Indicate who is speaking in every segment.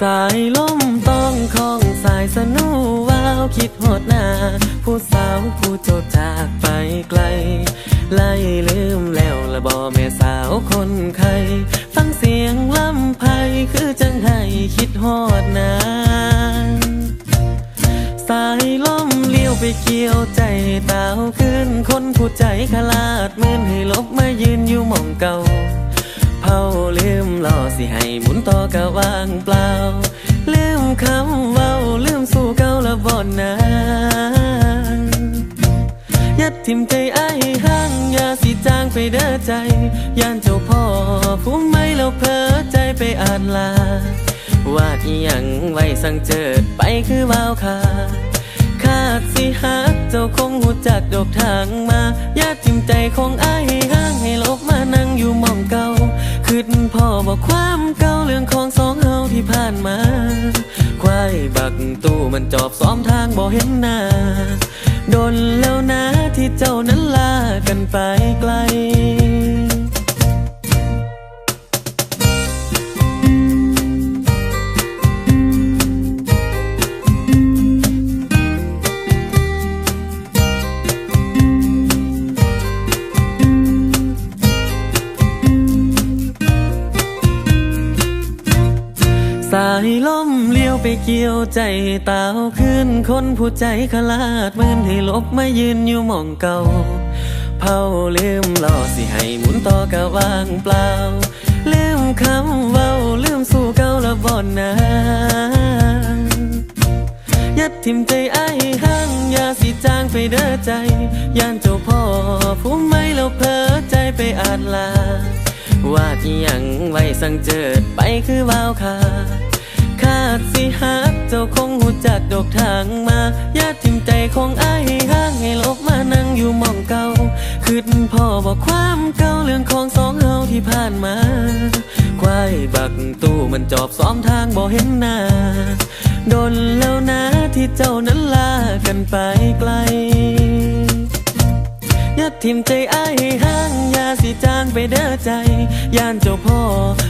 Speaker 1: สายลมต้องคล้องสายสนูวาวคิดหดหน้า ผู้สาวผู้โจดจากไปไกล ไล่ลืมแล้วละบอแม่สาวคนไข้ฟังเสียงลำไพคือจังให้คิดหอดนานสายลมเลี้ยวไปเกี่ยวใจตาวขึ้นคนผู้ใจขลาดเหมือนให้ลบมายืนอยู่มองเก่าเผาลืมล่อสิ ให้หมุนต่อกะว่างเปล่า ลืมคำเว้า ลืมสู่เก่าละบ่อนนานยัดทิมใจไอ้ห้างยาสิจางไปเด้อใจ ย่านเจ้าพ่อผู้ไม่แล้วเพ้อใจไปอ่านลาวาดอีหยังไว้สังเจิดไปคือวาวขาคาดสิฮักเจ้าคงหูจักดอกทางมาญาติจิมใจของอ้ายห้ห่างให้ล บอกความเก่าเรื่องของสองเฮาที่ผ่านมา ควายบักตู้มันจอบซ้อมทางบ่เห็นหน้าโดนแล้วนะที่เจ้านั้นลากันไปไกลายลมเลี้ยวไปเกี่ยวใจเต่าขึ้นคนผู้ใจขลาดมือนให้ลบมายืนอยู่มองเก่าเผาลืมล่อสิให้หมุนต่อกะว่างเปล่าลืมคำเว้าลืมสู่เก่าละบ่อนนานยัดทิมใจไอ้ห้างอย่าสิจางไปเด้อใจย่านเจ้าพ่อผู้ไม่แล้วเพ้อใจไปอานลา ว่าดอีหยังไว้สังเจิดไปคือวาวขาคาสิฮักเจ้าคงหูจักดอกทางมาญาติทิมใจของอ้ายให้ห่างให้ลบมานั่งอยู่มองเก่าคืดพ่อบอกความเก่าเรื่องของสองเฮาที่ผ่านมา ควายบักตู้มันจอบซ้อมทางบ่เห็นหน้าโดนแล้วนะที่เจ้านั้นลากันไปไกล ทิมใจไอ้ายให้ห่างอย่าสิจางไปเด้อใจ ย่านเจ้าพ่อ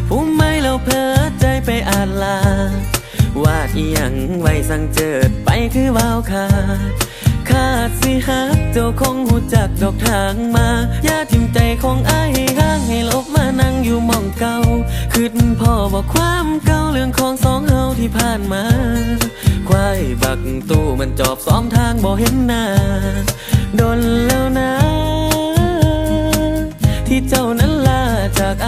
Speaker 1: ผู้ไม่แล้วเพ้อใจไปอาลาวาดอีหยังไว้สังเจิดไปคือวาวขาดคาดสิฮักเจ้าคงหูจักดอกทางมาอย่าทิมใจของไอ้ายให้ห่างให้ลบมานั่งอยู่มองเก่าคืดพ่อบอกความเก่าเรื่องของสองเฮาที่ผ่านมาควายบักตู้มันจอบซ้อมทางบ่เห็นหน้าโดนแล้วนะ ที่เจ้านั้นลาจาก